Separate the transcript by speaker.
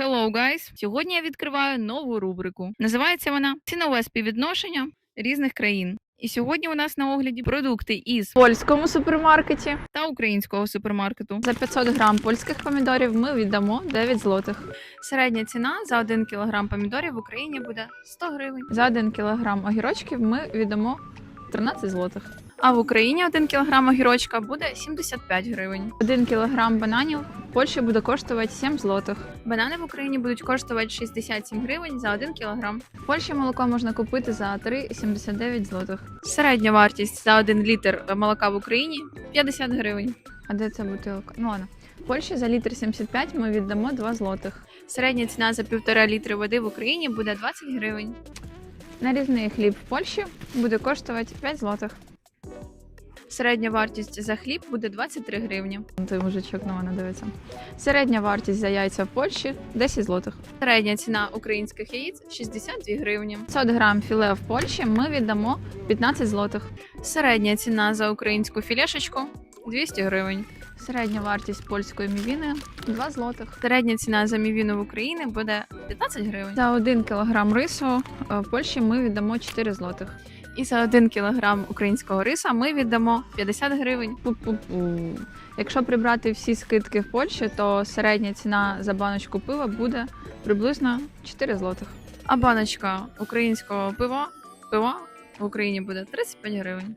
Speaker 1: Hello, guys! Сьогодні я відкриваю нову рубрику. Називається вона Цінове співвідношення різних країн. І сьогодні у нас на огляді продукти із
Speaker 2: польському супермаркеті.
Speaker 1: та українського супермаркету.
Speaker 2: За 500 грам польських помідорів ми віддамо 9 злотих.
Speaker 1: Середня ціна за 1 кг помідорів в Україні буде 100 гривень.
Speaker 2: За 1 кілограм огірочків ми віддамо 13 злотих.
Speaker 1: А в Україні 1 кг огірочка буде 75 гривень.
Speaker 2: 1 кілограм бананів в Польщі буде коштувати 7 злотих.
Speaker 1: Банани в Україні будуть коштувати 67 гривень за 1 кг.
Speaker 2: В Польщі молоко можна купити за 3,79 злотих.
Speaker 1: Середня вартість за 1 літр молока в Україні 50 гривень.
Speaker 2: А де ця бутилка? Ну ладно. В Польщі за літр 75 ми віддамо 2 злотих.
Speaker 1: Середня ціна за 1,5 літри води в Україні буде 20 гривень.
Speaker 2: Нарізний хліб в Польщі буде коштувати 5 злотих.
Speaker 1: Середня вартість за хліб буде 23 гривні.
Speaker 2: Той мужичок на мене дивиться. Середня вартість за яйця в Польщі 10 злотих.
Speaker 1: Середня ціна українських яєць 62 гривні.
Speaker 2: 500 грам філе в Польщі ми віддамо 15 злотих.
Speaker 1: Середня ціна за українську філешечку 200 гривень.
Speaker 2: Середня вартість польської мівіни 2 злотих.
Speaker 1: Середня ціна за мівіну в Україні буде 15 гривень.
Speaker 2: За 1 кілограм рису е, в Польщі ми віддамо 4 злотих.
Speaker 1: І за 1 кілограм українського риса ми віддамо 50 гривень.
Speaker 2: Пу-пу-пу. Якщо прибрати всі скидки в Польщі, то середня ціна за баночку пива буде приблизно 4 злотих.
Speaker 1: А баночка українського пива пива в Україні буде 35 гривень.